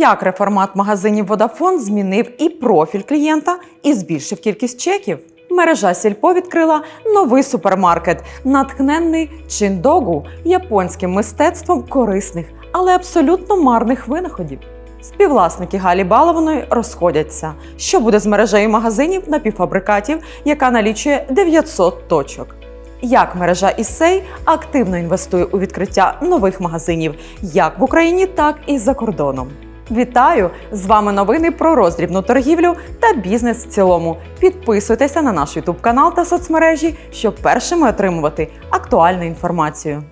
Як реформат магазинів Vodafone змінив і профіль клієнта, і збільшив кількість чеків. Мережа Сільпо відкрила новий супермаркет, натхненний чиндогу японським мистецтвом корисних, але абсолютно марних винаходів. Співвласники Галі Балованої розходяться. Що буде з мережею магазинів напівфабрикатів, яка налічує 900 точок? Як мережа Ісей активно інвестує у відкриття нових магазинів як в Україні, так і за кордоном. Вітаю! З вами новини про роздрібну торгівлю та бізнес в цілому. Підписуйтеся на наш YouTube канал та соцмережі, щоб першими отримувати актуальну інформацію.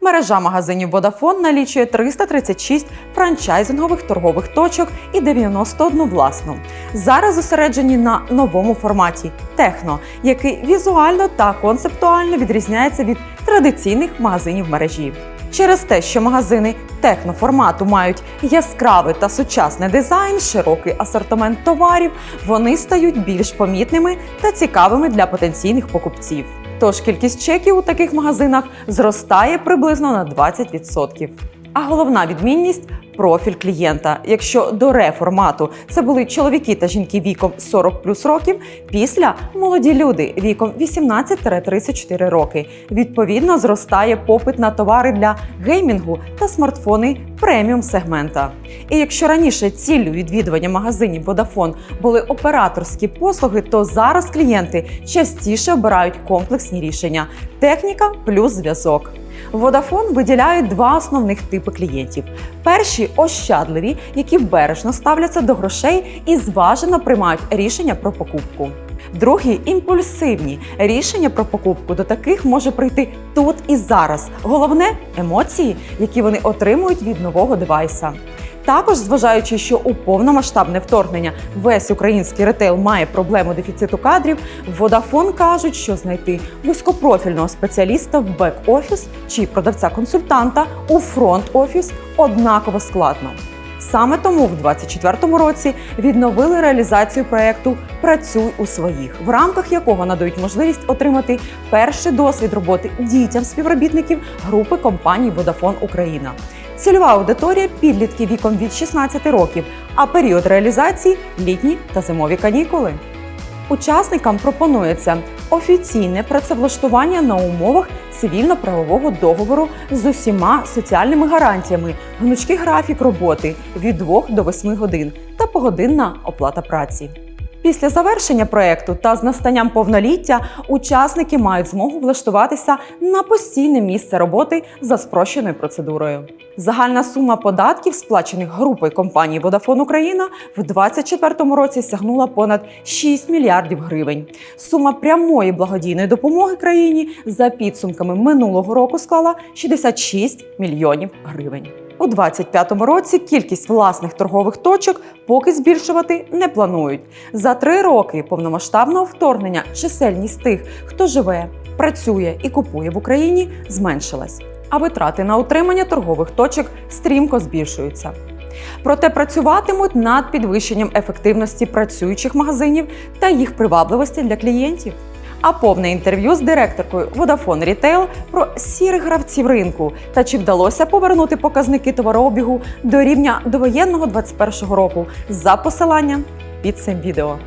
Мережа магазинів Vodafone налічує 336 франчайзингових торгових точок і 91 власну. Зараз зосереджені на новому форматі техно, який візуально та концептуально відрізняється від традиційних магазинів мережі. Через те, що магазини техноформату мають яскравий та сучасний дизайн, широкий асортимент товарів, вони стають більш помітними та цікавими для потенційних покупців. Тож кількість чеків у таких магазинах зростає приблизно на 20%. А головна відмінність профіль клієнта. Якщо до реформату це були чоловіки та жінки віком 40 плюс років, після молоді люди віком 18-34 роки. Відповідно, зростає попит на товари для геймінгу та смартфони преміум сегмента. І якщо раніше ціллю відвідування магазинів Vodafone були операторські послуги, то зараз клієнти частіше обирають комплексні рішення техніка плюс зв'язок. Vodafone виділяє два основних типи клієнтів: перші ощадливі, які бережно ставляться до грошей і зважено приймають рішення про покупку. Другі імпульсивні рішення про покупку до таких може прийти тут і зараз. Головне емоції, які вони отримують від нового девайса. Також, зважаючи, що у повномасштабне вторгнення весь український ретейл має проблему дефіциту кадрів, Vodafone кажуть, що знайти вузькопрофільного спеціаліста в бек-офіс чи продавця-консультанта у фронт-офіс однаково складно. Саме тому в 2024 році відновили реалізацію проєкту Працюй у своїх, в рамках якого надають можливість отримати перший досвід роботи дітям співробітників групи компаній Vodafone Україна. Цільова аудиторія підлітки віком від 16 років, а період реалізації літні та зимові канікули. Учасникам пропонується офіційне працевлаштування на умовах цивільно-правового договору з усіма соціальними гарантіями, гнучкий графік роботи від 2 до 8 годин та погодинна оплата праці. Після завершення проекту та з настанням повноліття учасники мають змогу влаштуватися на постійне місце роботи за спрощеною процедурою. Загальна сума податків, сплачених групою компанії Vodafone Україна, в 2024 році сягнула понад 6 мільярдів гривень. Сума прямої благодійної допомоги країні за підсумками минулого року склала 66 мільйонів гривень. У 2025 році кількість власних торгових точок поки збільшувати не планують. За три роки повномасштабного вторгнення чисельність тих, хто живе, працює і купує в Україні, зменшилась, а витрати на утримання торгових точок стрімко збільшуються. Проте працюватимуть над підвищенням ефективності працюючих магазинів та їх привабливості для клієнтів. А повне інтерв'ю з директоркою Vodafone Retail про сірих гравців ринку та чи вдалося повернути показники товарообігу до рівня довоєнного 2021 року за посиланням під цим відео.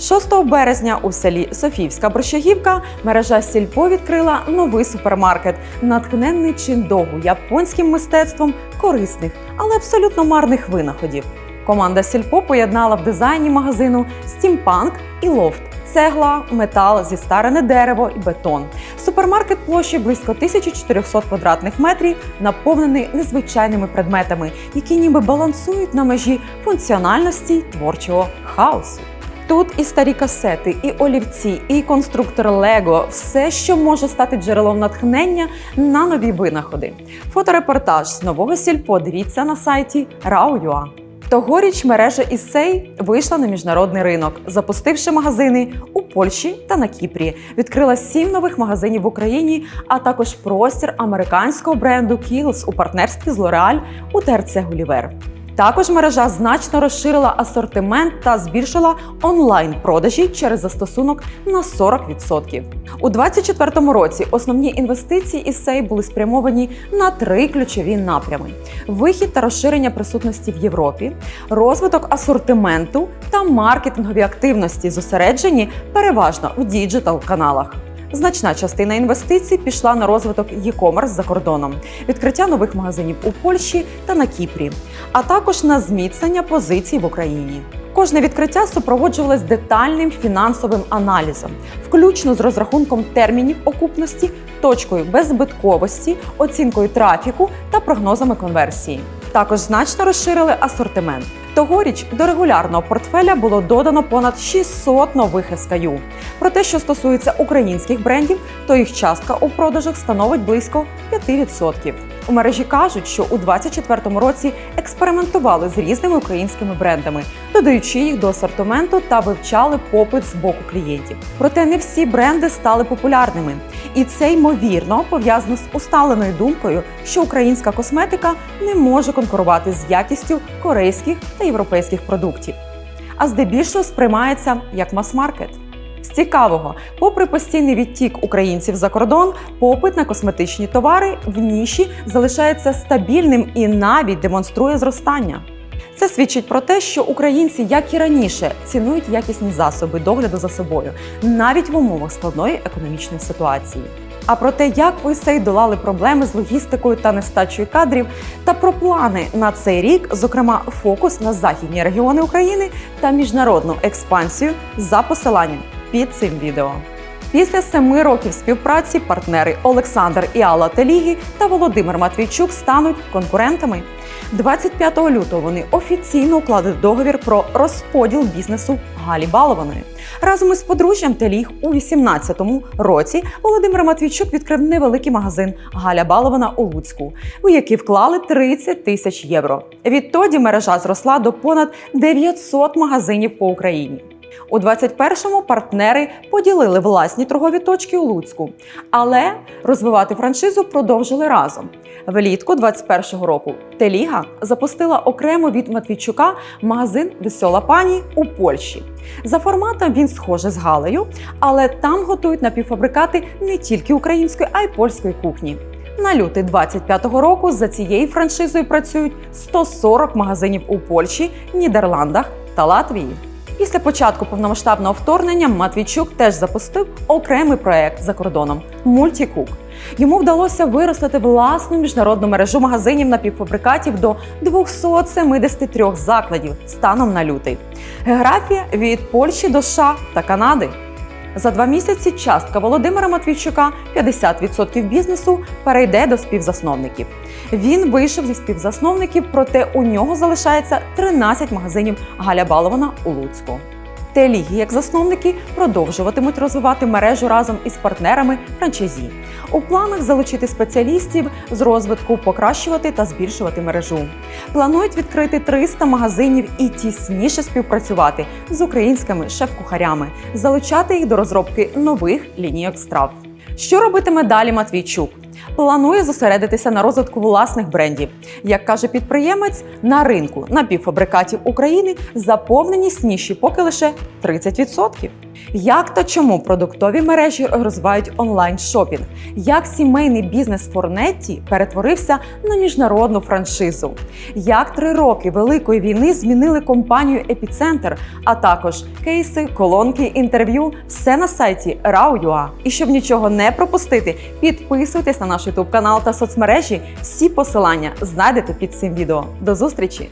6 березня у селі Софіївська Борщагівка мережа Сільпо відкрила новий супермаркет, натхненний чиндогу японським мистецтвом корисних, але абсолютно марних винаходів. Команда Сільпо поєднала в дизайні магазину стімпанк і лофт. Цегла, метал, зістарене дерево і бетон. Супермаркет площею близько 1400 квадратних метрів, наповнений незвичайними предметами, які ніби балансують на межі функціональності творчого хаосу. Тут і старі касети, і олівці, і конструктор Лего все, що може стати джерелом натхнення на нові винаходи. Фоторепортаж з нового сільпо дивіться на сайті Rao.ua. Тогоріч мережа Ісей вийшла на міжнародний ринок, запустивши магазини у Польщі та на Кіпрі. Відкрила сім нових магазинів в Україні, а також простір американського бренду Kiehl's у партнерстві з L'Oreal у ТРЦ Гулівер. Також мережа значно розширила асортимент та збільшила онлайн-продажі через застосунок на 40%. У 2024 році основні інвестиції із сей були спрямовані на три ключові напрями: вихід та розширення присутності в Європі, розвиток асортименту та маркетингові активності, зосереджені переважно в діджитал-каналах. Значна частина інвестицій пішла на розвиток e-commerce за кордоном, відкриття нових магазинів у Польщі та на Кіпрі, а також на зміцнення позицій в Україні. Кожне відкриття супроводжувалось детальним фінансовим аналізом, включно з розрахунком термінів окупності, точкою беззбитковості, оцінкою трафіку та прогнозами конверсії. Також значно розширили асортимент. Тогоріч до регулярного портфеля було додано понад 600 нових SKU. Про те, що стосується українських брендів, то їх частка у продажах становить близько 5%. У мережі кажуть, що у 2024 році експериментували з різними українськими брендами, додаючи їх до асортименту та вивчали попит з боку клієнтів. Проте не всі бренди стали популярними, і це ймовірно пов'язано з усталеною думкою, що українська косметика не може конкурувати з якістю корейських та європейських продуктів, а здебільшого сприймається як мас-маркет. З цікавого, попри постійний відтік українців за кордон, попит на косметичні товари в ніші залишається стабільним і навіть демонструє зростання. Це свідчить про те, що українці, як і раніше, цінують якісні засоби догляду за собою, навіть в умовах складної економічної ситуації. А про те, як ви сей долали проблеми з логістикою та нестачою кадрів, та про плани на цей рік, зокрема фокус на західні регіони України та міжнародну експансію за посиланням під цим відео. Після семи років співпраці партнери Олександр і Алла Телігі та Володимир Матвійчук стануть конкурентами. 25 лютого вони офіційно укладуть договір про розподіл бізнесу Галі Балованої. Разом із подружжям Теліг у 18-му році Володимир Матвійчук відкрив невеликий магазин Галя Балована у Луцьку, у який вклали 30 тисяч євро. Відтоді мережа зросла до понад 900 магазинів по Україні. У 21-му партнери поділили власні торгові точки у Луцьку, але розвивати франшизу продовжили разом. Влітку 21-го року Теліга запустила окремо від Матвійчука магазин Весела пані у Польщі. За форматом він схожий з Галею, але там готують напівфабрикати не тільки української, а й польської кухні. На лютий 25-го року за цією франшизою працюють 140 магазинів у Польщі, Нідерландах та Латвії. Після початку повномасштабного вторгнення Матвійчук теж запустив окремий проект за кордоном Мультікук. Йому вдалося виростити власну міжнародну мережу магазинів напівфабрикатів до 273 закладів станом на лютий. Географія від Польщі до США та Канади. За два місяці частка Володимира Матвійчука 50% бізнесу перейде до співзасновників. Він вийшов зі співзасновників, проте у нього залишається 13 магазинів Галя Балована у Луцьку. Теліги, як засновники, продовжуватимуть розвивати мережу разом із партнерами франчайзі. У планах залучити спеціалістів з розвитку, покращувати та збільшувати мережу. Планують відкрити 300 магазинів і тісніше співпрацювати з українськими шеф-кухарями, залучати їх до розробки нових лінійок страв. Що робитиме далі Матвійчук? Планує зосередитися на розвитку власних брендів. Як каже підприємець, на ринку напівфабрикатів України заповненість ніші поки лише 30%. Як та чому продуктові мережі розвивають онлайн шопінг? Як сімейний бізнес Форнетті перетворився на міжнародну франшизу? Як три роки великої війни змінили компанію Епіцентр, а також кейси, колонки, інтерв'ю все на сайті RAW.ua. І щоб нічого не пропустити, підписуйтесь на наш YouTube канал та соцмережі. Всі посилання знайдете під цим відео. До зустрічі!